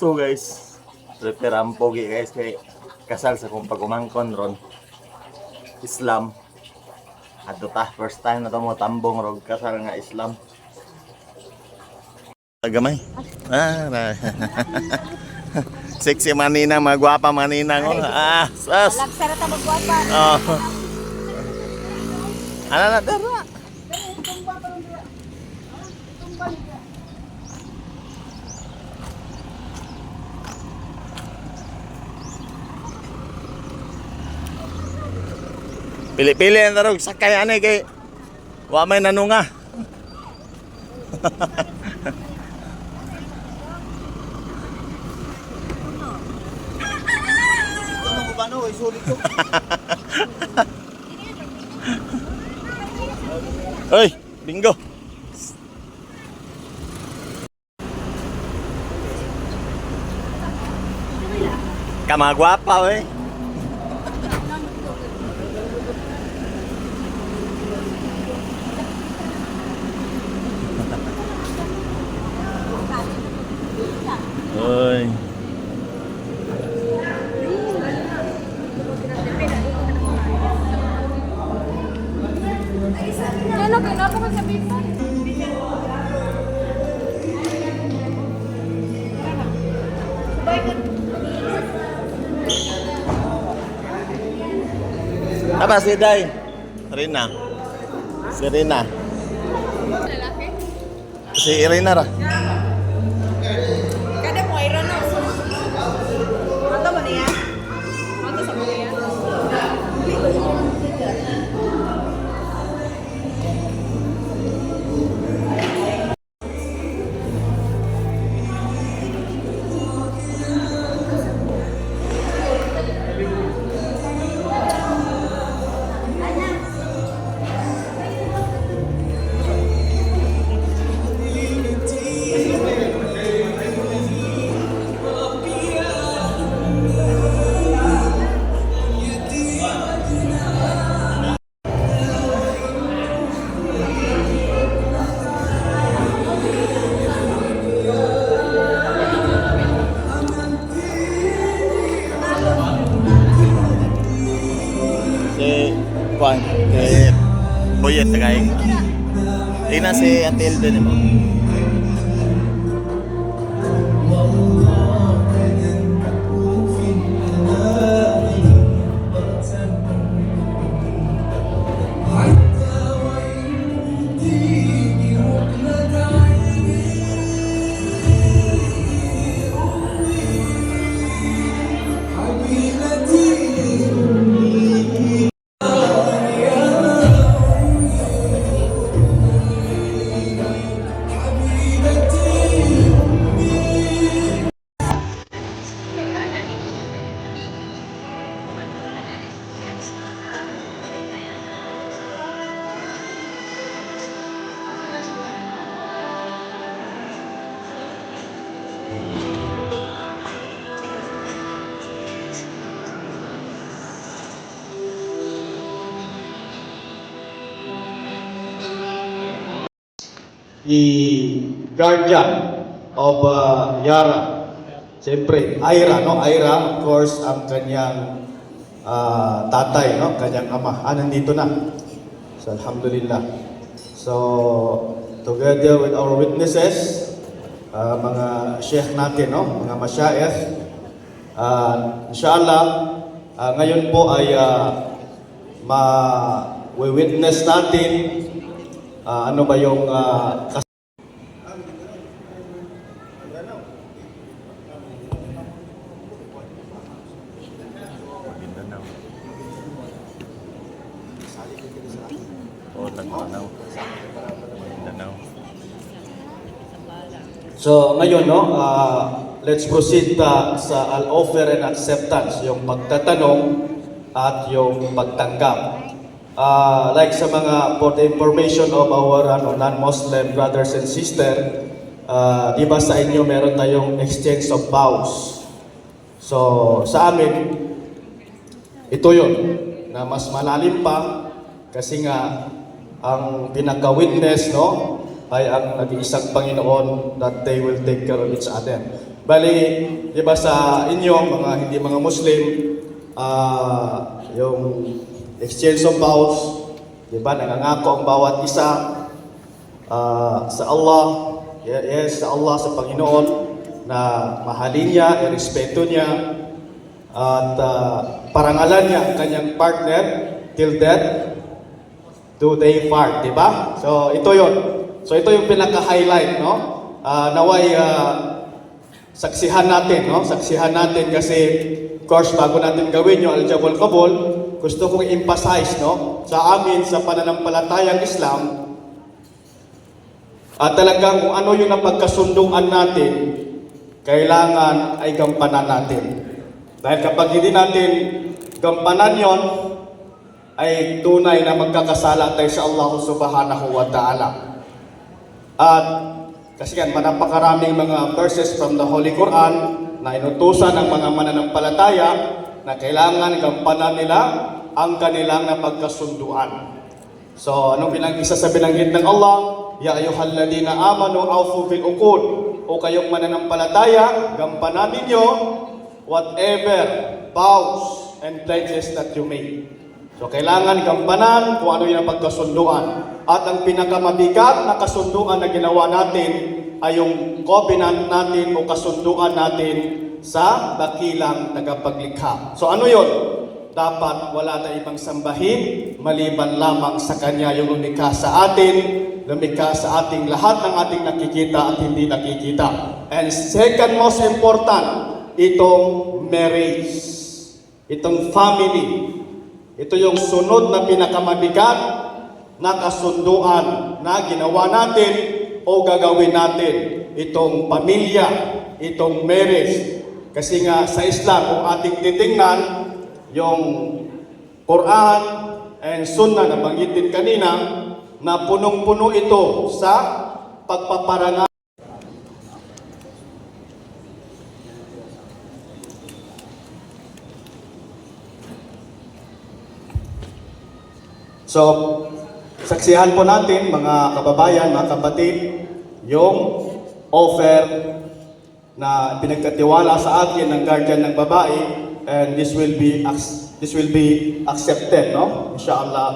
So guys, prepare ang pogi guys kay kasal sa kong pag-umangkon ron. Islam. Adto ta first time na to mo tambong rog kasal nga Islam. Gamay. Ah, na. Sexy manina, magwapa manina ko. Ah, sas. Lagsara ta magwapa. Oh. Ano na dara? Pili-pili ang darog sakay ani kay wa may nanunga. Ano? Isulit ko. Oy, bingo. Kamagwapa, we. Apa si Day? Rina. Si Rina. Si Irina ra. Juan. Si Boyet kay. Ina si Ate Elden mo. The guardian of uh, Yara. Siyempre, Ira, no? Ira, of course, ang kanyang ah, tatay, no? Kanyang ama. Ah, nandito na. So, Alhamdulillah. So, together with our witnesses, ah, mga sheikh natin, no? Mga masyayikh, ah, inshallah, ah, ngayon po ay ah, ma-witness natin ah, ano ba yung ah, kas-. Oh. So ngayon no, ah, let's proceed ah, sa al-offer and acceptance, yung pagtatanong at yung pagtanggap. Ah, like sa mga for the information of our ano, non-Muslim brothers and sister, ah, di ba sa inyo meron tayong exchange of vows. So sa amin, ito yun, na mas malalim pa kasi nga ang pinaka-witness no, ay ang nag-iisang Panginoon that they will take care of each other. Bali, di ba sa inyo, mga hindi mga Muslim, ah, yung exchange of vows, di ba, nangangako ang bawat isa ah, sa Allah, ye- yes, sa Allah, sa Panginoon, na mahalin niya, irespeto niya, at ah, parangalan niya ang kanyang partner till death do they part, di ba? So, ito yon. So, ito yung pinaka-highlight, no? Ah, naway ah, saksihan natin, no? Saksihan natin kasi, of course, bago natin gawin yung Al-Jabal Kabul, gusto kong emphasize, no? Sa amin, sa pananampalatayang Islam, at talagang kung ano yung napagkasunduan natin, kailangan ay gampanan natin. Dahil kapag hindi natin gampanan yon, ay tunay na magkakasala tayo sa Allah subhanahu wa ta'ala. At kasi yan, napakaraming mga verses from the Holy Quran na inutusan ng mga mananampalataya na kailangan gampanan nila ang kanilang napagkasunduan. So, anong bilang isa sa binanggit ng Allah? Ya ayyuhalladhina amanu awfu bil uqud. O kayong mananampalataya, gampanan ninyo whatever vows and pledges that you make. So, kailangan gampanan kung ano yung pagkasunduan. At ang pinakamabigat na kasunduan na ginawa natin ay yung covenant natin o kasunduan natin sa dakilang tagapaglikha. So, ano yon? dapat wala na ibang sambahin maliban lamang sa Kanya yung lumikha sa atin, lumikha sa ating lahat ng ating nakikita at hindi nakikita. And second most important, itong marriage, itong family. Ito yung sunod na pinakamabigat na kasunduan na ginawa natin o gagawin natin. Itong pamilya, itong marriage. Kasi nga sa Islam, kung ating titingnan, yung Quran and Sunnah na banggitin kanina na punong-puno ito sa pagpaparangal So, saksihan po natin mga kababayan, mga kapatid, yung offer na pinagkatiwala sa akin ng guardian ng babae and this will be this will be accepted no? Inshallah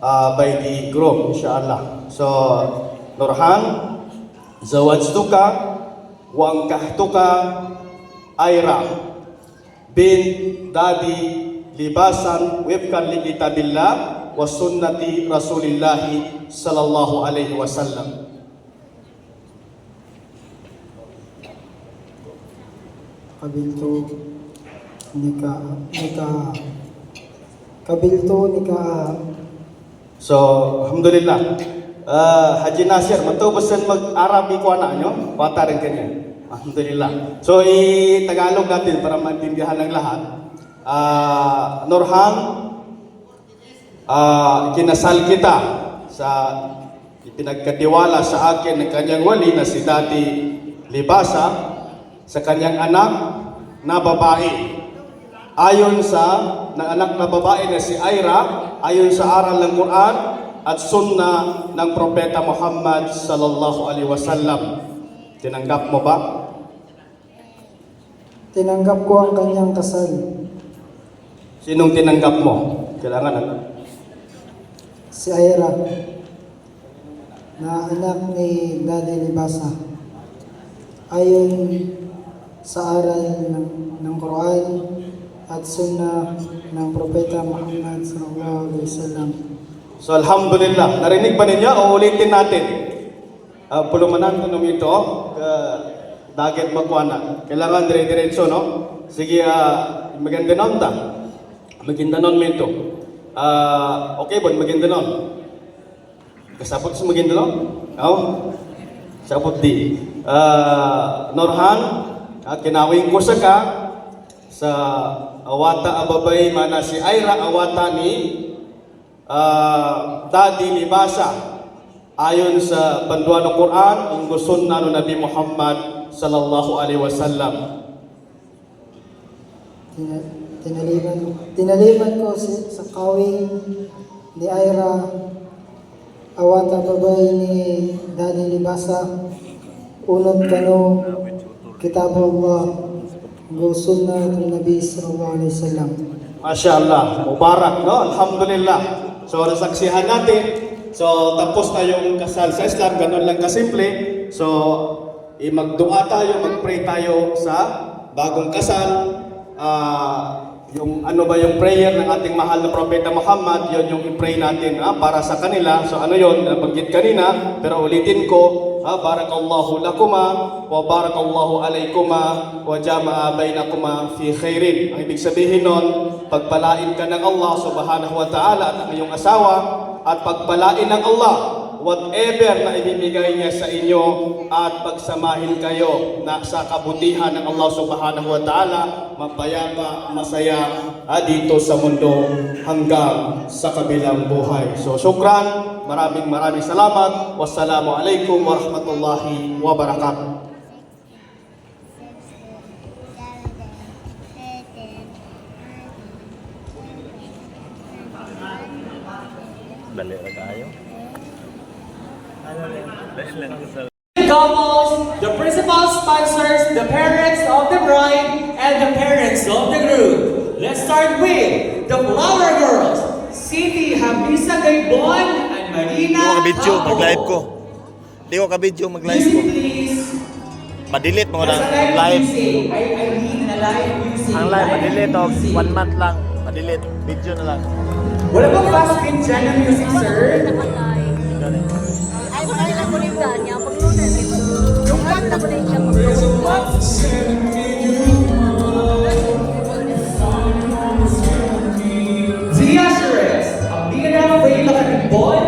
uh, by the groom inshallah. So Nurhan zawajtuka wa ankahtuka Aira bin Dadi libasan wifkan li kitabillah wa sunnati rasulillahi sallallahu alaihi wasallam kabilto nika nika kabilto nika So, alhamdulillah. Uh, Haji Nasir, matubusan mag-Arabi ko na nyo? Bata rin kanya. Alhamdulillah. So, i-Tagalog natin para maintindihan ng lahat. Uh, Nurhan, uh, kinasal kita sa ipinagkatiwala sa akin ng kanyang wali na si Dati Libasa sa kanyang anak na babae. Ayon sa ng anak na babae na si Aira, ayon sa aral ng Quran at sunna ng propeta Muhammad sallallahu alaihi wasallam. Tinanggap mo ba? tinanggap ko ang kanyang kasal Sinong tinanggap mo? Kailangan ano? si Ira na anak ni Daddy Libasa ayon sa aral ng, ng Quran at sunnah ng propeta Muhammad sallallahu alaihi wasallam So alhamdulillah, narinig ba ninyo o ulitin natin? Uh, pulumanan ko nung ito, uh, dagat magwana. Kailangan dire-diretso, no? Sige, uh, maganda nun ta. Maganda nun mo ito. Uh, okay ba, maganda nun? Kasapot sa maganda nun? Oo? Sapot di. Uh, Norhan, uh, kinawing ko sa awata ababay mana si Aira awata ni uh, Dadi Libasa. Ayon sa banduan ng Quran ang gusto na no Nabi Muhammad sallallahu alaihi wasallam. Tina- tinaliman tinaliman ko si, sa kawing ni Ira awata babay ni Daddy Libasa unod kano kitab Allah wa sunnah Nabi sallallahu alaihi wasallam. Masya Allah, Mubarak, no? Alhamdulillah. So, nasaksihan natin. So, tapos na yung kasal sa Islam, ganun lang kasimple. So, magdua tayo, magpray tayo sa bagong kasal. Ah, yung ano ba yung prayer ng ating mahal na propeta Muhammad, yun yung i-pray natin ah, para sa kanila. So ano yun, nabanggit kanina, pero ulitin ko, ah, barakallahu lakuma, wa barakallahu alaykuma, wa jama'a bainakuma fi khairin. Ang ibig sabihin nun, pagpalain ka ng Allah subhanahu wa ta'ala at ang iyong asawa, at pagpalain ng Allah whatever na ibibigay niya sa inyo at pagsamahin kayo na sa kabutihan ng Allah subhanahu wa ta'ala, mapayapa, masaya ah, dito sa mundo hanggang sa kabilang buhay. So, syukran, maraming maraming salamat. Wassalamu alaikum warahmatullahi wabarakatuh. Dali ra kayo. couples, the principal sponsors, the parents of the bride, and the parents of the groom. Let's start with the Flower Girls, Cindy Habisa Gaybon hindi ko kabidyo, mag-live ko. Hindi ko kabidyo, mag-live ko. Madilit mo lang, live. Ang live, madilit o, oh. one month lang. Madilit, video na lang. Wala bang fast pin dyan ng music, sir? Ay, wala na po rin dyan. Yung pag-tunan, yung pag-tunan, yung pag-tunan. boy